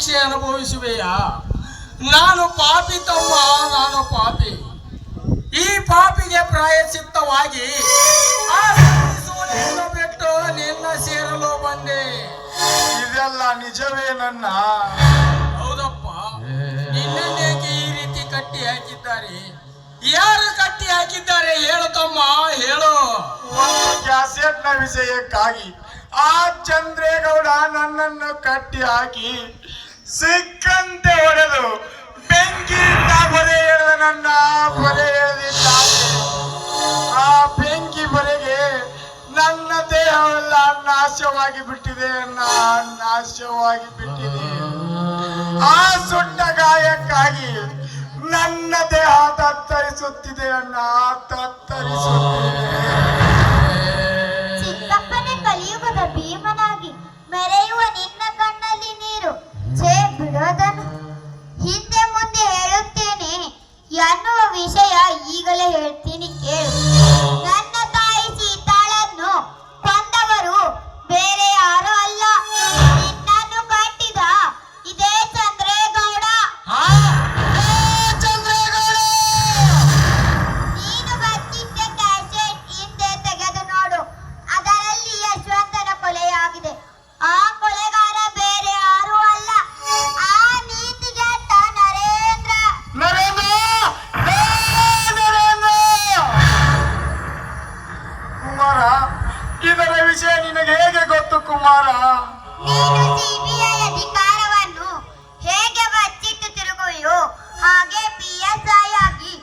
ಶಿಕ್ಷೆ ಅನುಭವಿಸುವೆಯಾ? ನಾನು ಪಾಪಿ ತಮ್ಮ ನಾನು ಪಾಪಿ. ಈ ಪಾಪಿಗೆ ಪ್ರಾಯಶ್ಚಿತ್ತವಾಗಿ ಸೂರ್ಯನ ಬಿಟ್ಟು ನಿನ್ನ ಸೇರಲು ಬಂದೆ. ಇದೆಲ್ಲ ನಿಜವೇ ನನ್ನ? ಹೌದಪ್ಪ. ನಿನ್ನೇಕೆ ಈ ರೀತಿ ಕಟ್ಟಿ ಹಾಕಿದ್ದಾರೆ? ಯಾರು ಕಟ್ಟಿ ಹಾಕಿದ್ದಾರೆ ಹೇಳು ತಮ್ಮ ಹೇಳು. ಒಂದು ಕ್ಯಾಸೆಟ್ನ ವಿಷಯಕ್ಕಾಗಿ ಆ ಚಂದ್ರೇಗೌಡ ನನ್ನನ್ನು ಕಟ್ಟಿ ಹಾಕಿ ಸಿಕ್ಕಂತೆ ಹೊಡೆದು ಬೆಂಕಿ ಬರೆ ಎಳೆದ ನನ್ನ ಬರೆ ಆ ಬೆಂಕಿ ಬರೆಗೆ ನನ್ನ ದೇಹವೆಲ್ಲ ನಾಶವಾಗಿ ಬಿಟ್ಟಿದೆ ನಾಶವಾಗಿ ಬಿಟ್ಟಿದೆ. ಆ ಸುಟ್ಟ ಗಾಯಕ್ಕಾಗಿ ನನ್ನ ದೇಹ ತತ್ತರಿಸುತ್ತಿದೆ ಅಣ್ಣ ತತ್ತರಿಸುತ್ತಿದೆ. ಇದರ ವಿಷಯ ನಿನಗೆ ಹೇಗೆ ಗೊತ್ತು ಕುಮಾರ? ನೀನು ಸಿಬಿಐ ಅಧಿಕಾರವನ್ನು ಹೇಗೆ ಬಚ್ಚಿಟ್ಟು ತಿರುಗುವೆಯೋ ಹಾಗೆ ಪಿ ಎಸ್ ಐ ಆಗಿ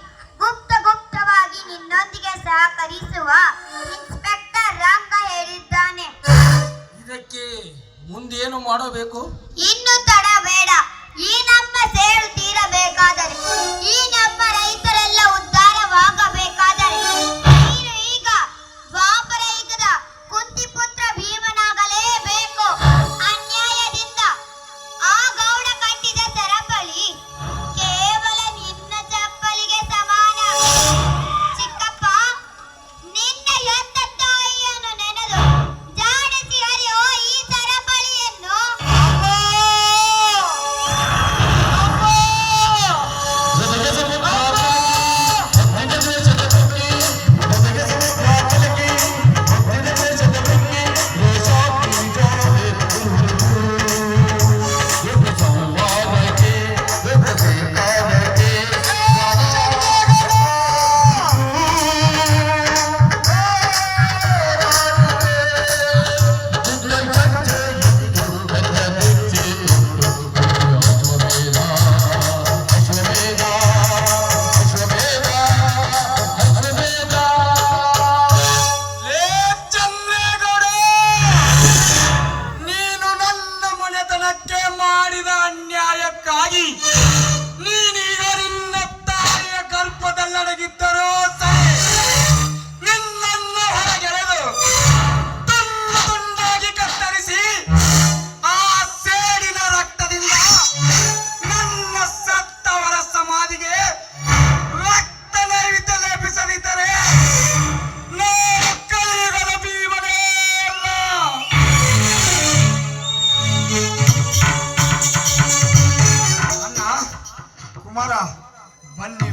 ಗುಪ್ತ ಗುಪ್ತವಾಗಿ ನಿನ್ನೊಂದಿಗೆ ಸಹಕರಿಸುವ ಇನ್ಸ್ಪೆಕ್ಟರ್ ರಂಗ ಹೇಳಿದ್ದಾನೆ. ಇದಕ್ಕೆ ಮುಂದೇನು ಮಾಡಬೇಕು? ಇನ್ನು ಮಾಡಿದ ಅನ್ಯಾಯಕ್ಕಾಗಿ ನೀನೀಗ ಅಣ್ಣ ಕುಮಾರ ಬನ್ನಿ